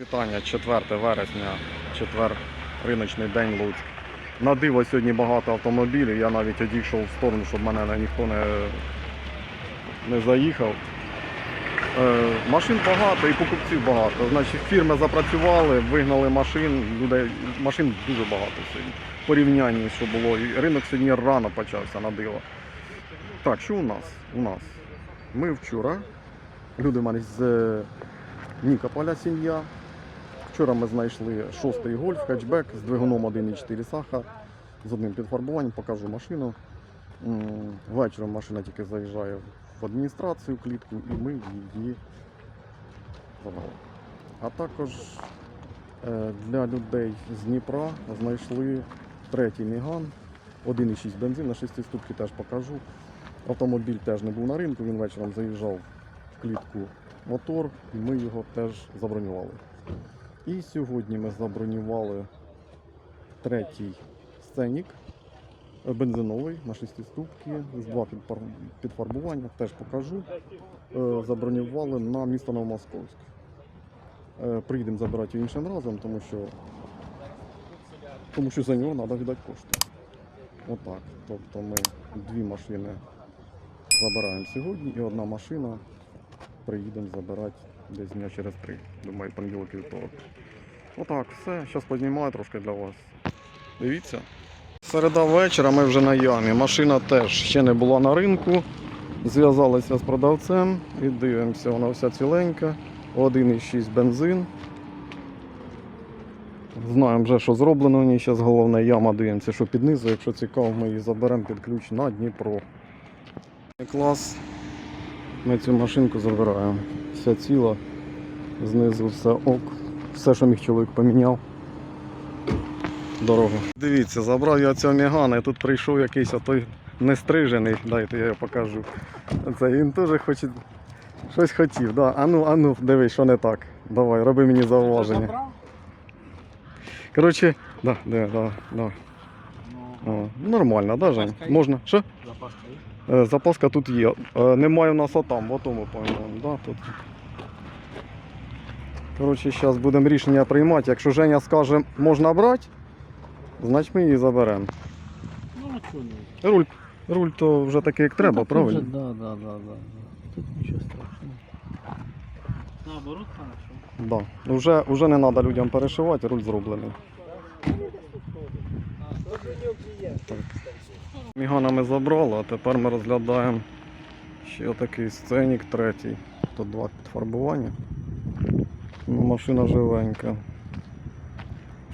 Вітання 4 вересня, четвер, риночний день Луцьк. На диво сьогодні багато автомобілів. Я навіть одійшов в сторону, щоб мене ніхто не, не заїхав. Е, машин багато і покупців багато. Значить, фірми запрацювали, вигнали машин, людей, машин дуже багато сьогодні. В порівнянні, що було. І ринок сьогодні рано почався на диво. Так, що у нас? У нас. Ми вчора, люди в мене з е, Нікополя сім'я. Вчора ми знайшли шостий гольф, хетчбек з двигуном 1,4 саха, з одним підфарбуванням, покажу машину. Вечором машина тільки заїжджає в адміністрацію клітку і ми її забрали. А також е, для людей з Дніпра знайшли третій Міган, 1,6 бензин на 6 ступки теж покажу. Автомобіль теж не був на ринку, він вечором заїжджав в клітку мотор і ми його теж забронювали. І сьогодні ми забронювали третій сценік бензиновий на 6 ступки з два підфарбування, теж покажу. Е, Забронювали на місто Новомосковськ. Е, Приїдемо забирати іншим разом, тому що, тому що за нього треба віддати кошти. Отак. Тобто ми дві машини забираємо сьогодні і одна машина приїдемо забирати десь дня через три. Думаю, понеділок і вівторок. Отак, все. Зараз познімаю трошки для вас. Дивіться. Середа вечора ми вже на ямі. Машина теж ще не була на ринку. Зв'язалися з продавцем і дивимося, вона вся ціленька. 1,6 бензин. Знаємо вже, що зроблено в ній. Зараз головне яма дивимося, що під низу. Якщо цікаво, ми її заберемо під ключ на Дніпро. Клас. Ми цю машинку забираємо. Вся ціла. Знизу все ок. Все, що міг чоловік поміняв. Дорогу. Дивіться, забрав я цього мігана, і тут прийшов якийсь отой нестрижений. Дайте я його покажу. Це він теж хоче. Щось хотів, да. Ану, ану, дивись, що не так. Давай, роби мені зауваження. Коротше, да, да, да, да. О, нормально, да, Жень? Запаска? Можна. Що? Запаска Е, є? Запаска тут є. Е, Немає у нас отам, в отому, по-моєму. Да, тут. Коротше, зараз будемо рішення приймати. Якщо Женя скаже, можна брати, значить ми її заберемо. Ну, а чого не? Руль, руль то вже такий, як треба, Ну, так правильно? Вже, да, да, да, да, да. Тут нічого страшного. Наоборот, хорошо. Да. Вже, вже не треба людям перешивати, руль зроблений. Так. Мігана ми забрали, а тепер ми розглядаємо ще такий сценік третій. Тут два підфарбування. Ну, машина живенька.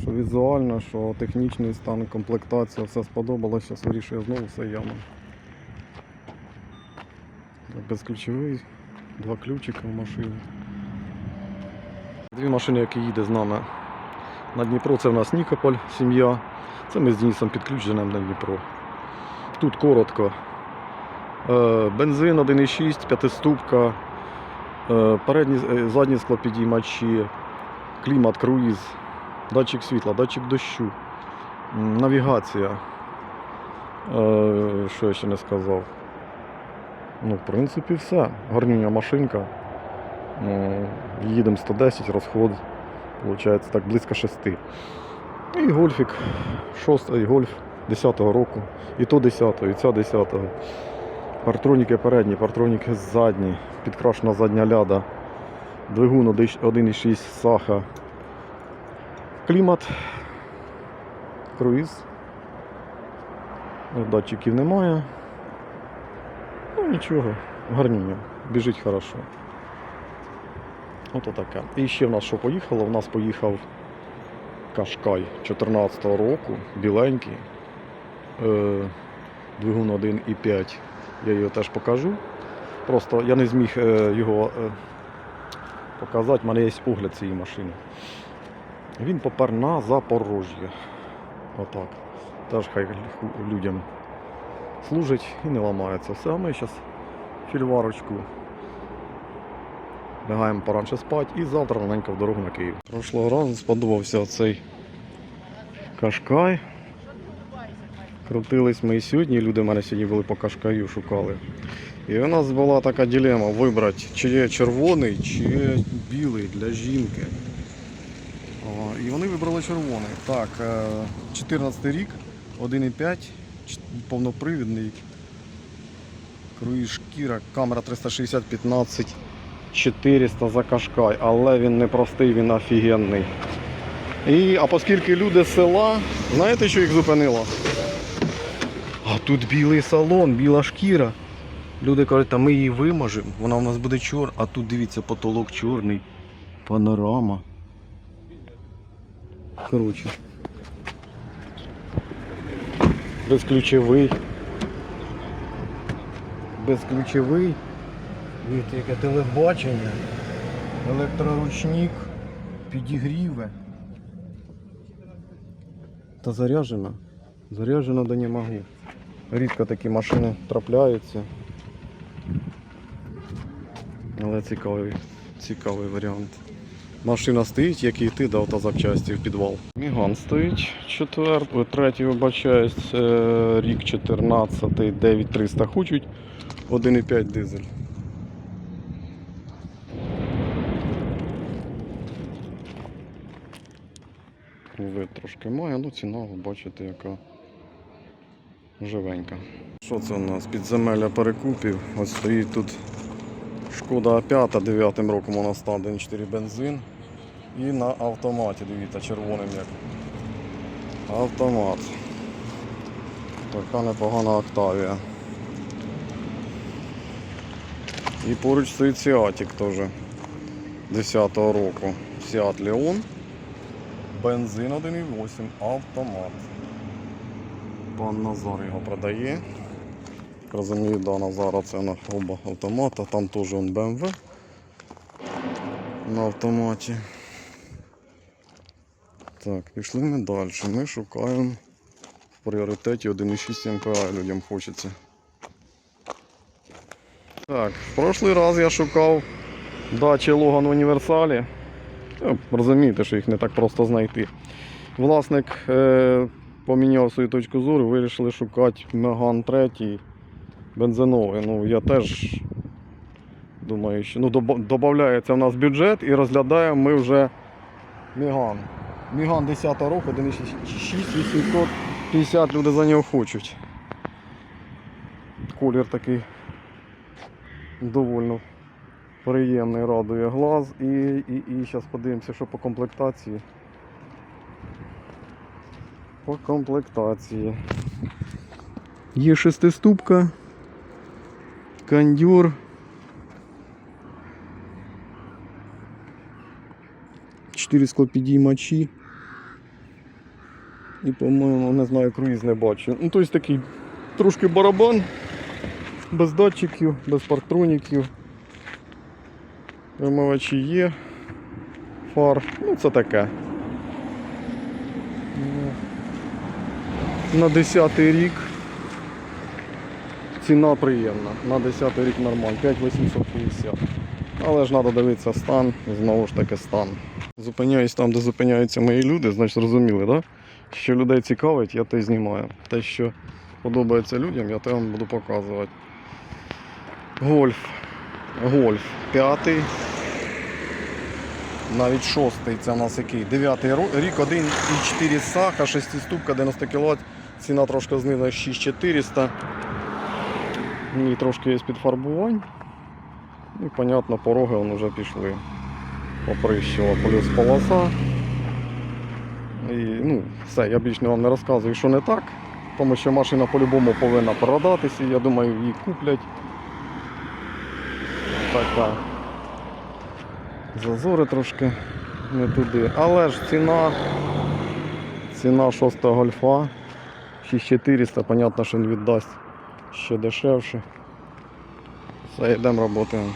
Що візуально, що технічний стан, комплектація, все сподобалось, зараз вирішує знову все яма. Безключовий, два ключика в машині. Дві машини, які їде з нами на Дніпро, це в нас Нікополь, сім'я. Це ми з Денисом підключеним на Дніпро. Тут коротко. Е, Бензин 1,6, п'ятиступка, передні, е, задні склопідіймачі, клімат, круїз, датчик світла, датчик дощу, навігація. Е, Що я ще не сказав? Ну, в принципі, все. Гарнюня машинка. Їдемо 110, розход, виходить так близько 6. І гольфік 6 гольф 10-го року. І то 10-го, і ця 10-го. Партроніки передні, партроніки задні, підкрашена задня ляда. Двигун 1,6 саха. Клімат. Круїз. Датчиків немає. Ну нічого, гарніння. Біжить хорошо. Ото таке. І ще в нас що поїхало? В нас поїхав Кашкай 14-го року, біленький. Е, двигун 1,5. Я його теж покажу. Просто я не зміг е, його е, показати, в мене є огляд цієї машини. Він попер на Запорожжя. Отак. Теж хай людям служить і не ламається. Все, а ми зараз фільварочку Лягаємо поранше спати і завтра раненько в дорогу на Київ. Прошлого разу сподобався цей кашкай. Крутились ми і сьогодні, люди мене сьогодні були по кашкаю, шукали. І у нас була така дилема вибрати, чи є червоний, чи є білий для жінки. І вони вибрали червоний. Так, е, 14 рік, 1,5, повнопривідний. Круїз шкіра, камера 360 15 400 за кашкай, але він не простий, він офігенний. І, а оскільки люди з села, знаєте, що їх зупинило? А тут білий салон, біла шкіра. Люди кажуть, та ми її вимажемо, вона у нас буде чорна, а тут дивіться, потолок чорний, панорама. Коротше. Безключовий. Безключовий. Дивіться, яке телебачення. Електроручник. Підігріве. Та заряджена. Заряджена да не можу. Рідко такі машини трапляються. Але цікавий, цікавий варіант. Машина стоїть, як і йти до автозапчасті в підвал. Міган стоїть четвертий, третій вибачаюсь, рік 14, 9300 хочуть, 1,5 дизель. Вид трошки має, ну ціна, ви бачите, яка живенька. Що це у нас? Підземелля перекупів. Ось стоїть тут Шкода А5 9 роком у нас стан 1.4 бензин. І на автоматі, дивіться, червоним як. Автомат. Така непогана Октавія. І поруч стоїть Сіатік теж 10-го року. Сіат Леон. Бензин 1.8, автомат. Пан Назар його продає. Розумію, да, Назара це на оба автомата, там теж он BMW на автоматі. Так, пішли ми далі. Ми шукаємо в пріоритеті 1,6 МПА людям хочеться. Так, в прошлий раз я шукав дачі Логан в універсалі. Ну, Розумієте, що їх не так просто знайти. Власник е, поміняв свою точку зору, вирішили шукати Меган 3 бензиновий. Ну, я теж думаю, що ну, додається в нас бюджет і розглядаємо ми вже Міган. Міган 10 року, 1,6 850 люди за нього хочуть. Колір такий довольно приємний, радує глаз. І, і, і зараз подивимося, що по комплектації. По комплектації. Є шестиступка, кондюр. Чотири склопідіймачі. І, по-моєму, не знаю, круїз не бачу. Ну, тобто такий трошки барабан, без датчиків, без парктроніків. Вимивачі є, фар, ну це таке. На 10 рік ціна приємна. На 10 рік нормально, 5850. Але ж треба дивитися стан, знову ж таки стан. Зупиняюсь там, де зупиняються мої люди, значить зрозуміли, да? що людей цікавить, я те знімаю. Те, що подобається людям, я те вам буду показувати. Гольф. Гольф. П'ятий. Навіть шостий, це у нас який? Дев'ятий рік, 1,4 саха, 6 ступка, 90 кВт. Ціна трошки знизила 6400. Ні, трошки є підфарбувань. І, понятно, пороги вон вже пішли. Поприщила плюс полоса. І, ну, все, я більш не вам не розказую, що не так, тому що машина по-любому повинна продатися, я думаю, її куплять. Така. Зазори трошки не туди. Але ж ціна, ціна 6 гольфа 6400, понятно, що він віддасть ще дешевше. Все, йдемо працюємо.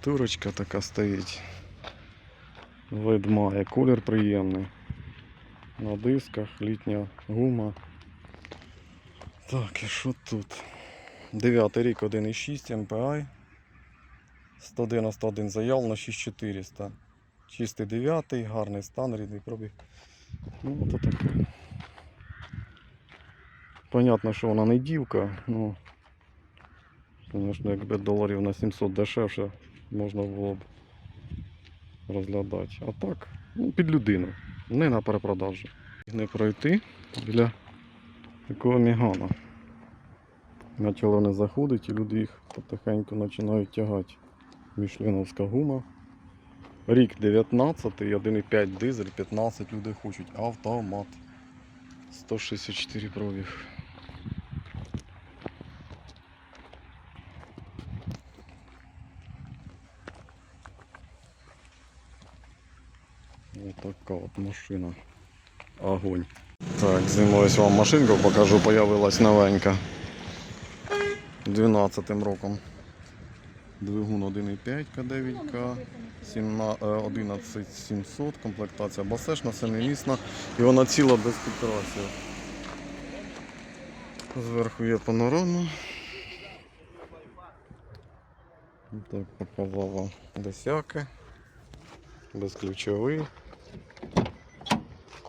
Турочка така стоїть. Вид має, колір приємний. На дисках, літня гума. Так, і що тут? 9 рік 1,6 MPI. 191 заявлено 6400. Чистий 9, гарний стан, рідний пробіг. Ну, ото таке. Понятно, що вона не дівка, ну. Звісно, якби доларів на 700 дешевше можна було б розглядати. А так, Ну, під людину. Не на перепродажу. Не пройти біля такого мігана. Почали вони заходить і люди їх потихеньку починають тягати. Мішленовська гума. Рік 19, 1,5 дизель, 15 людей хочуть. Автомат. 164 пробіг. Вот така от машина. Огонь. Так, знімаюсь вам машинку, покажу, появилась новенька. 12 роком. Двигун 1,5 К9К, 11700, комплектація басешна, семимісна і вона ціла без підкрасів. Зверху є панорама. Так, показав вам десяки. Безключовий.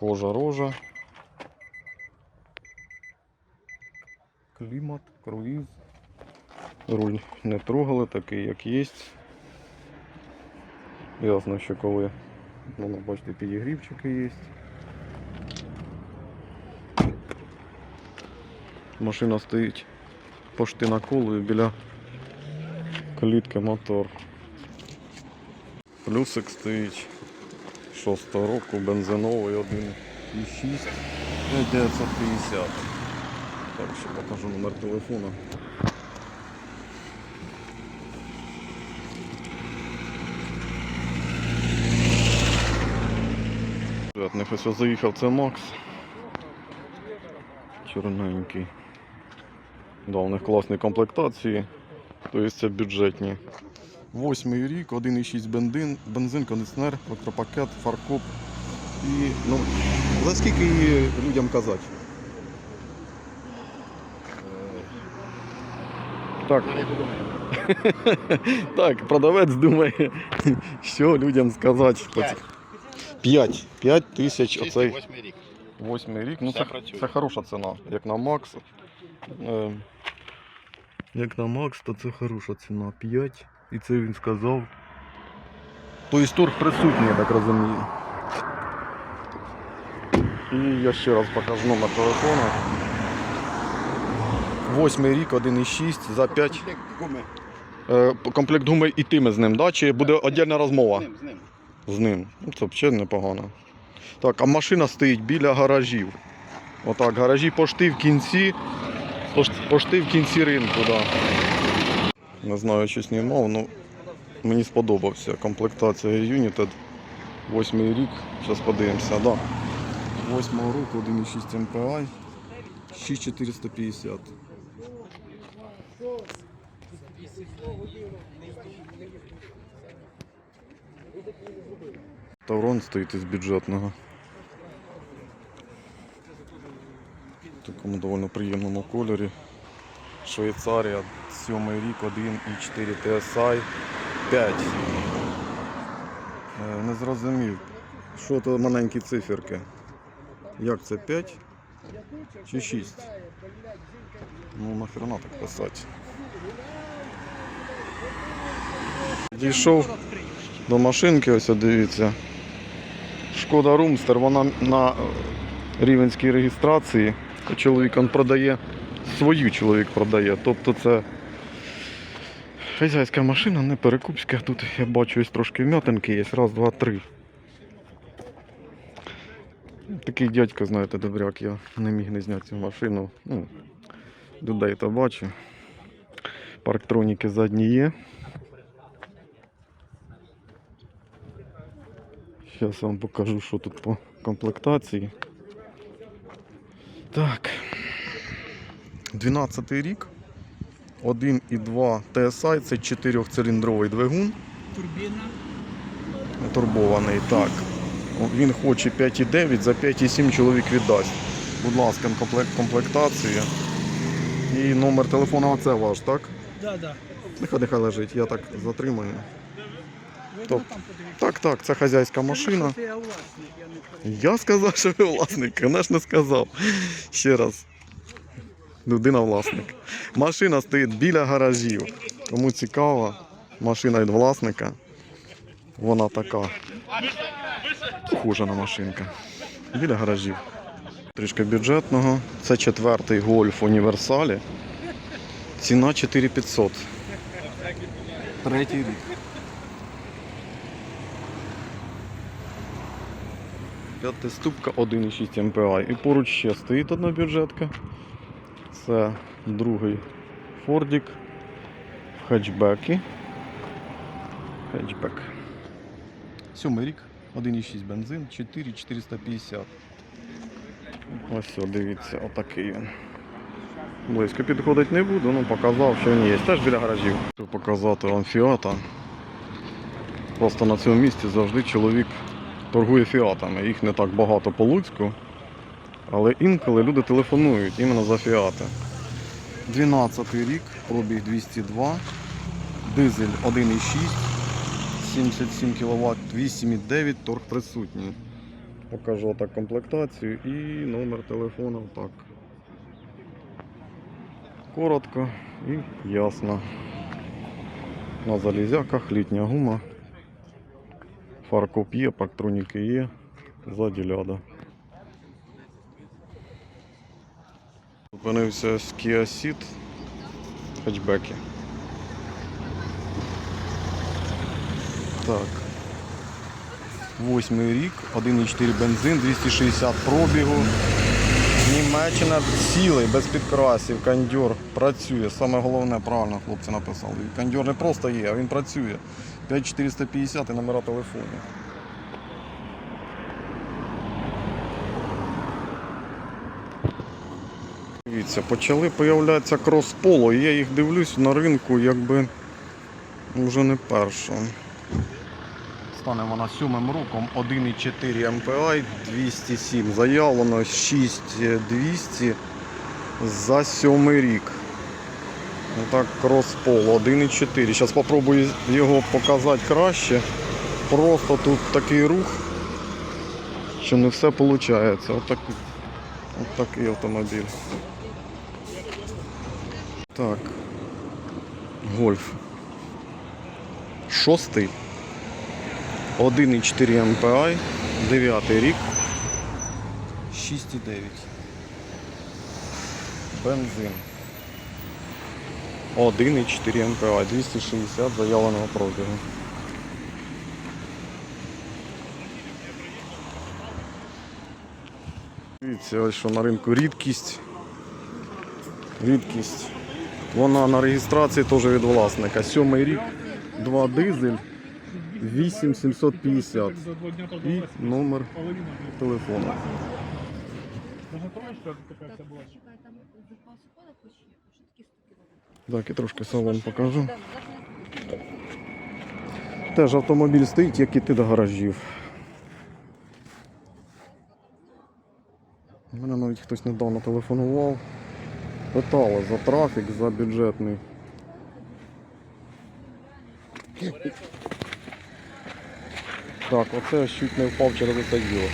Кожа рожа. Клімат, круїз. Руль не трогали, такий як є. Ясно, що коли ну, ну, бачите, підігрівчики є. Машина стоїть пошти на колу і біля клітки мотор. Плюсик стоїть 6 року, бензиновий 1,6 ну, 950. Так, ще покажу номер телефону. Ось ось заїхав це Макс. Чорненький. Да, у них класні комплектації, тобто це бюджетні. Восьмий рік, 1,6 бензин, бензин, кондиціонер, електропакет, фаркоп. І, ну, за скільки її людям казати? Так. так, продавець думає, що людям сказати. П'ять. 5. 5 тисяч оцей восьмий рік. восьмий рік. Ну це, це хороша ціна. Як на Макс. Е, як на Макс, то це хороша ціна. 5. І це він сказав. Тобто торг присутній, я так розумію. І я ще раз покажу номер телефону. Восьмий рік, 1,6 за 5. Комплект гуми. Е, комплект гуми ітиме з ним, да? чи буде окрема розмова? З ним, з ним. З ним. Ну, Це взагалі непогано. Так, а машина стоїть біля гаражів. Отак, гаражі пошти в кінці. Пошти в кінці ринку, так. Да. Не знаю, що знімав, але мені сподобався. Комплектація United. Восьмий рік. Зараз подивимося, да. Восьмого року 1,6 MPI. 6450. Таврон стоїть із бюджетного. В такому доволі приємному кольорі. Швейцарія, 7 рік, 1,4 TSI 5. Е, Не зрозумів, що то маленькі циферки. Як це 5 чи 6? Ну нахрена так писати. Дійшов до машинки, ось дивіться. Шкода Румстер, вона на рівенській реєстрації. Чоловік он продає, свою чоловік продає. Тобто це хазяйська машина, не перекупська. Тут я бачу ось трошки вмятинки є. Раз, два, три. Такий дядько, знаєте, добряк, я не міг не зняти цю машину. Ну, людей то бачу. Парктроніки задні є. Зараз вам покажу, що тут по комплектації. Так. 12 рік. 1,2 TSI, це 4-циліндровий двигун. Турбіна. Турбований, так. Він хоче 5,9, за 5,7 чоловік віддасть. Будь ласка, комплектація. І номер телефону оце ваш, так? Да, да. Нехай нехай лежить, я так затримаю. Топ. Так, так, це хазяйська машина. Я сказав, що ви власник, звісно, сказав. Ще раз. Людина власник. Машина стоїть біля гаражів. Кому цікаво, машина від власника. Вона така схожа на машинка. Біля гаражів. Трішки бюджетного. Це четвертий гольф універсалі. Ціна 4500. Третій рік. П'ятиступка 1,6 МПА. І поруч ще стоїть одна бюджетка. Це другий Фордік в хетчбекі. Хетчбек. Сьомий рік, 1,6 бензин, 4,450. Ось, о, дивіться, отакий він. Близько підходить не буду, ну показав, що він є. Теж біля гаражів. Щоб показати вам фіата. Просто на цьому місці завжди чоловік торгує фіатами. Їх не так багато по Луцьку. Але інколи люди телефонують іменно за фіати. 12 рік, пробіг 202, дизель 1,6, 77 кВт, 8,9, торг присутній. Покажу так комплектацію і номер телефону так. Коротко і ясно. На залізяках літня гума. Фаркоп є, пактроніки є, ззаді ляда. Зупинився з Kia Ceed хетчбеки. Так. Восьмий рік, 1,4 бензин, 260 пробігу. Німеччина цілий, без підкрасів, кондьор працює. Саме головне, правильно хлопці написали. Кондьор не просто є, а він працює. 5450 і номера телефонів. Дивіться, почали появлятися крос-поло, і я їх дивлюсь на ринку, якби вже не перше. Стане вона сьомим роком 1,4 MPI 207. Заявлено 6200 за сьомий рік. Отак крос-поло 1,4. Зараз спробую його показати краще. Просто тут такий рух, що не все виходить. Отакий, отакий автомобіль. Так. Гольф. Шостий. 1,4 MPI, 9 рік. 6,9. Бензин. 1,4 МПА, 260 заявленого пробігу. Дивіться, ось що на ринку рідкість. Рідкість. Вона на реєстрації теж від власника. Сьомий рік, два дизель, 8750 За і номер телефону. Так, і трошки салон покажу. Теж автомобіль стоїть, як іти до гаражів. Мене навіть хтось недавно телефонував. Питали за трафік, за бюджетний. Так, оце чуть не впав через це діло.